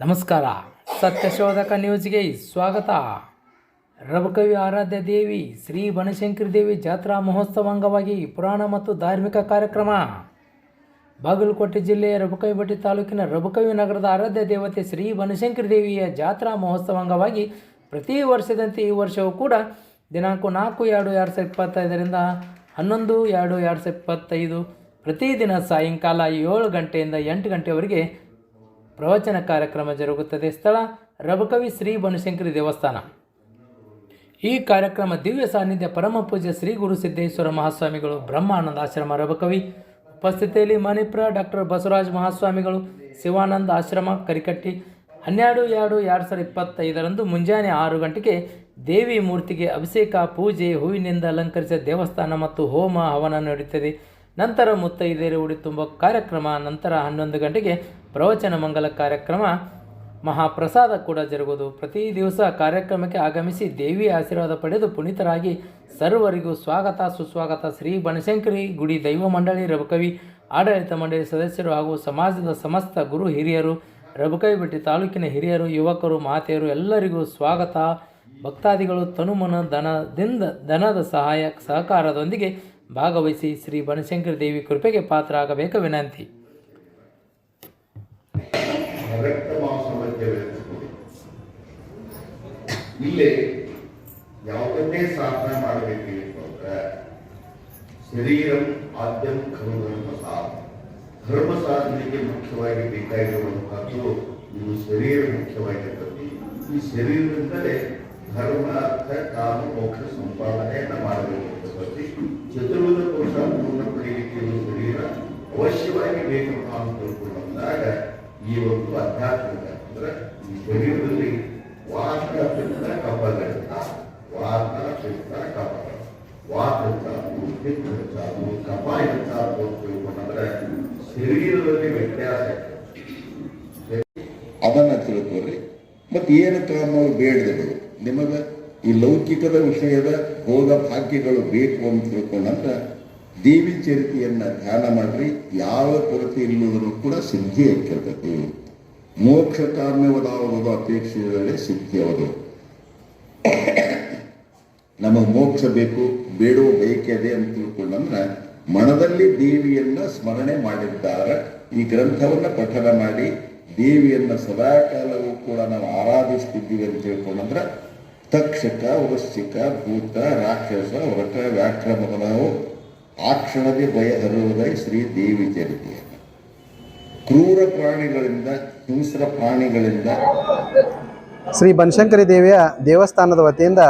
ನಮಸ್ಕಾರ. ಸತ್ಯಶೋಧಕ ನ್ಯೂಸ್ಗೆ ಸ್ವಾಗತ. ರಬಕವಿ ಆರಾಧ್ಯ ದೇವಿ, ಶ್ರೀ ಬನಶಂಕರಿ ದೇವಿ ಜಾತ್ರಾ ಮಹೋತ್ಸವ ಅಂಗವಾಗಿ ಪುರಾಣ ಮತ್ತು ಧಾರ್ಮಿಕ ಕಾರ್ಯಕ್ರಮ. ಬಾಗಲಕೋಟೆ ಜಿಲ್ಲೆಯ ರಬಕವಿಬಟ್ಟಿ ತಾಲೂಕಿನ ರಬಕವಿ ನಗರದ ಆರಾಧ್ಯ ದೇವತೆ ಶ್ರೀ ಬನಶಂಕರಿ ದೇವಿಯ ಜಾತ್ರಾ ಮಹೋತ್ಸವ ಅಂಗವಾಗಿ ಪ್ರತಿ ವರ್ಷದಂತೆ ಈ ವರ್ಷವೂ ಕೂಡ ದಿನಾಂಕ ನಾಲ್ಕು ಎರಡು ಎರಡು ಸಾವಿರದ ಇಪ್ಪತ್ತೈದರಿಂದ ಹನ್ನೊಂದು ಎರಡು ಎರಡು ಸಾವಿರದ ಇಪ್ಪತ್ತೈದು ಪ್ರತಿದಿನ ಸಾಯಂಕಾಲ ಏಳು ಗಂಟೆಯಿಂದ ಎಂಟು ಗಂಟೆವರೆಗೆ ಪ್ರವಚನ ಕಾರ್ಯಕ್ರಮ ಜರುಗುತ್ತದೆ. ಸ್ಥಳ ರಬಕವಿ ಶ್ರೀ ಬನಶಂಕರಿ ದೇವಸ್ಥಾನ. ಈ ಕಾರ್ಯಕ್ರಮ ದಿವ್ಯ ಸಾನ್ನಿಧ್ಯ ಪರಮ ಪೂಜ್ಯ ಶ್ರೀ ಗುರು ಸಿದ್ದೇಶ್ವರ ಮಹಾಸ್ವಾಮಿಗಳು, ಬ್ರಹ್ಮಾನಂದ ಆಶ್ರಮ ರಬಕವಿ. ಉಪಸ್ಥಿತಿಯಲ್ಲಿ ಮಣಿಪುರ ಡಾಕ್ಟರ್ ಬಸವರಾಜ ಮಹಾಸ್ವಾಮಿಗಳು, ಶಿವಾನಂದ ಆಶ್ರಮ ಕರಿಕಟ್ಟಿ. ಹನ್ನೆರಡು ಎರಡು ಎರಡು ಸಾವಿರದ ಇಪ್ಪತ್ತೈದರಂದು ಮುಂಜಾನೆ ಆರು ಗಂಟೆಗೆ ದೇವಿ ಮೂರ್ತಿಗೆ ಅಭಿಷೇಕ, ಪೂಜೆ, ಹೂವಿನಿಂದ ಅಲಂಕರಿಸಿದ ದೇವಸ್ಥಾನ ಮತ್ತು ಹೋಮ ಹವನ ನಡೆಯುತ್ತದೆ. ನಂತರ ಮುತ್ತೈದೆಯರು ಉಡಿ ತುಂಬ ಕಾರ್ಯಕ್ರಮ, ನಂತರ ಹನ್ನೊಂದು ಗಂಟೆಗೆ ಪ್ರವಚನ ಮಂಗಲ ಕಾರ್ಯಕ್ರಮ ಮಹಾಪ್ರಸಾದ ಕೂಡ ಜರುಗುವುದು. ಪ್ರತಿ ದಿವಸ ಕಾರ್ಯಕ್ರಮಕ್ಕೆ ಆಗಮಿಸಿ ದೇವಿ ಆಶೀರ್ವಾದ ಪಡೆದು ಪುನೀತರಾಗಿ ಸರ್ವರಿಗೂ ಸ್ವಾಗತ, ಸುಸ್ವಾಗತ. ಶ್ರೀ ಬನಶಂಕರಿ ಗುಡಿ ದೈವ ಮಂಡಳಿ, ರಬಕವಿ ಆಡಳಿತ ಮಂಡಳಿ ಸದಸ್ಯರು ಹಾಗೂ ಸಮಾಜದ ಸಮಸ್ತ ಗುರು ಹಿರಿಯರು, ರಬಕವಿ ಬಿಟ್ಟಿ ತಾಲೂಕಿನ ಹಿರಿಯರು, ಯುವಕರು, ಮಾತೆಯರು ಎಲ್ಲರಿಗೂ ಸ್ವಾಗತ. ಭಕ್ತಾದಿಗಳು ತನುಮನ ದನದಿಂದ ದನದ ಸಹಾಯ ಸಹಕಾರದೊಂದಿಗೆ ಭಾಗವಹಿಸಿ ಶ್ರೀ ಬನಶಂಕರಿ ದೇವಿ ಕೃಪೆಗೆ ಪಾತ್ರ ಆಗಬೇಕು ವಿನಂತಿ. ರಕ್ತ ಮಾಂಸ ಮಧ್ಯವೇ ಇಲ್ಲಿ ಯಾವುದನ್ನೇ ಸಾಧನೆ ಮಾಡಬೇಕು ಅಂತಂದ್ರೆ, ಶರೀರಂ ಆದ್ಯಂ ಖಲು ಧರ್ಮ ಸಾಧನ ಧರ್ಮ ಸಾಧನೆಗೆ ಮುಖ್ಯವಾಗಿ ಬೇಕಾಗಿರುವಂತಹದ್ದು ಇದು ಶರೀರ ಮುಖ್ಯವಾಗಿರ್ತದೆ. ಈ ಶರೀರದಿಂದಲೇ ಧರ್ಮ, ಅರ್ಥ, ಕಾಮ, ಮೋಕ್ಷ ಸಂಪಾದನೆಯನ್ನ ಮಾಡಬೇಕಾಗಿರ್ತದೆ ಚತುರ್ವಿಧ ಪುರುಷ ಪೂರ್ಣ ಪಡೆಯಲಿಕ್ಕೆ ಶರೀರ ಅವಶ್ಯವಾಗಿ ಬೇಕಪ್ಪ ಅಂತ ತಿಳ್ಕೊಂಡು ಬಂದಾಗ ಈ ಒಂದು ಅಧ್ಯಾತ್ಮಿಕ ಅಂದ್ರೆ ಈ ಶರೀರದಲ್ಲಿ ವಾತ ಪಿತ್ತ ಕಪಗಳಿಂದ ವಾತ ಪಿತ್ತ ಕಪಲ ವಾತ ಹೆಚ್ಚಾದ್ರು ಪಿತ್ತ ಹೆಚ್ಚಾದ್ರು ಕಪ ಹೆಚ್ಚಾದ್ರು ತಿಳ್ಕೊಂಡ್ರೆ ಶರೀರದಲ್ಲಿ ವ್ಯತ್ಯಾಸ. ಅದನ್ನ ತಿಳ್ಕೊಳ್ರಿ ಮತ್ತೆ ಏನು ಕಾಮಗಳು ಬೇಡದಿರು ನಿಮಗೆ ಈ ಲೌಕಿಕದ ವಿಷಯದ ಭೋಗ ಭಾಗ್ಯಗಳು ಬೇಕು ಅಂತ ತಿಳ್ಕೊಂಡಂದ್ರೆ ದೇವಿ ಚರಿತೆಯನ್ನ ಧ್ಯಾನ ಮಾಡ್ರಿ, ಯಾವ ಕೊರತೆ ಇಲ್ಲದರೂ ಕೂಡ ಸಿದ್ಧಿ ಆಗಿರ್ತೈತಿ ಮೋಕ್ಷ ಕಾಮ್ಯವದಾವುದು ಅಪೇಕ್ಷೆಗಳೇ ಸಿದ್ಧಿ ಅವರು ನಮಗೆ ಮೋಕ್ಷ ಬೇಕು ಬೇಡೋ ಬೇಕಿದೆ ಅಂತ ತಿಳ್ಕೊಂಡಂದ್ರೆ, ಮನದಲ್ಲಿ ದೇವಿಯನ್ನ ಸ್ಮರಣೆ ಮಾಡಿದ್ದಾರೆ, ಈ ಗ್ರಂಥವನ್ನ ಪಠನ ಮಾಡಿ, ದೇವಿಯನ್ನ ಸದಾಕಾಲವೂ ಕೂಡ ನಾವು ಆರಾಧಿಸ್ತಿದ್ದೀವಿ ಅಂತ ತಿಳ್ಕೊಂಡಂದ್ರೆ, ತಕ್ಷಕ ವೃಶ್ಚಿಕ ಭೂತ, ರಾಕ್ಷಸ ವ್ರತ ವ್ಯಾಕ್ರಮಗಳು ಆ ಕ್ಷಣವೇ ಭಯ ಶ್ರೀ ದೇವಿ ಚರಿತೆಯನ್ನು ಕ್ರೂರ ಪ್ರಾಣಿಗಳಿಂದ, ಹಿಂಸ್ರ ಪ್ರಾಣಿಗಳಿಂದ. ಶ್ರೀ ಬನಶಂಕರಿ ದೇವಿಯ ದೇವಸ್ಥಾನದ ವತಿಯಿಂದ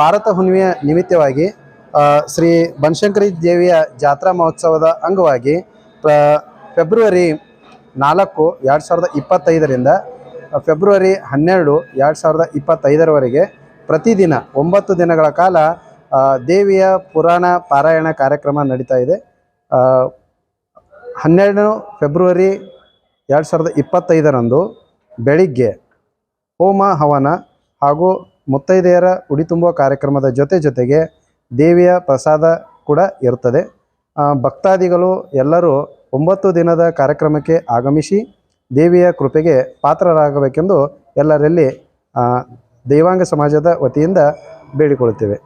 ಭಾರತ ಹುಣ್ಣಿಮೆಯ ನಿಮಿತ್ತವಾಗಿ ಶ್ರೀ ಬನಶಂಕರಿ ದೇವಿಯ ಜಾತ್ರಾ ಮಹೋತ್ಸವದ ಅಂಗವಾಗಿ ಫೆಬ್ರವರಿ ನಾಲ್ಕು ಎರಡು ಸಾವಿರದ ಇಪ್ಪತ್ತೈದರಿಂದ, ಫೆಬ್ರವರಿ ಹನ್ನೆರಡು ಎರಡು ಸಾವಿರದ ಇಪ್ಪತ್ತೈದರವರೆಗೆ ಪ್ರತಿದಿನ ಒಂಬತ್ತು ದಿನಗಳ ಕಾಲ ದೇವಿಯ ಪುರಾಣ ಪಾರಾಯಣ ಕಾರ್ಯಕ್ರಮ ನಡೀತಾ ಇದೆ. ಹನ್ನೆರಡು ಫೆಬ್ರವರಿ ಎರಡು ಸಾವಿರದ ಇಪ್ಪತ್ತೈದರಂದು ಬೆಳಿಗ್ಗೆ ಹೋಮ, ಹವನ ಹಾಗೂ ಮುತ್ತೈದೆಯರ ಉಡಿ ತುಂಬುವ ಕಾರ್ಯಕ್ರಮದ ಜೊತೆ ಜೊತೆಗೆ ದೇವಿಯ ಪ್ರಸಾದ ಕೂಡ ಇರುತ್ತದೆ. ಭಕ್ತಾದಿಗಳು ಎಲ್ಲರೂ ಒಂಬತ್ತು ದಿನದ ಕಾರ್ಯಕ್ರಮಕ್ಕೆ ಆಗಮಿಸಿ ದೇವಿಯ ಕೃಪೆಗೆ ಪಾತ್ರರಾಗಬೇಕೆಂದು ಎಲ್ಲರಲ್ಲಿ ದೈವಾಂಗ ಸಮಾಜದ ವತಿಯಿಂದ ಬೇಡಿಕೊಳ್ಳುತ್ತೇವೆ.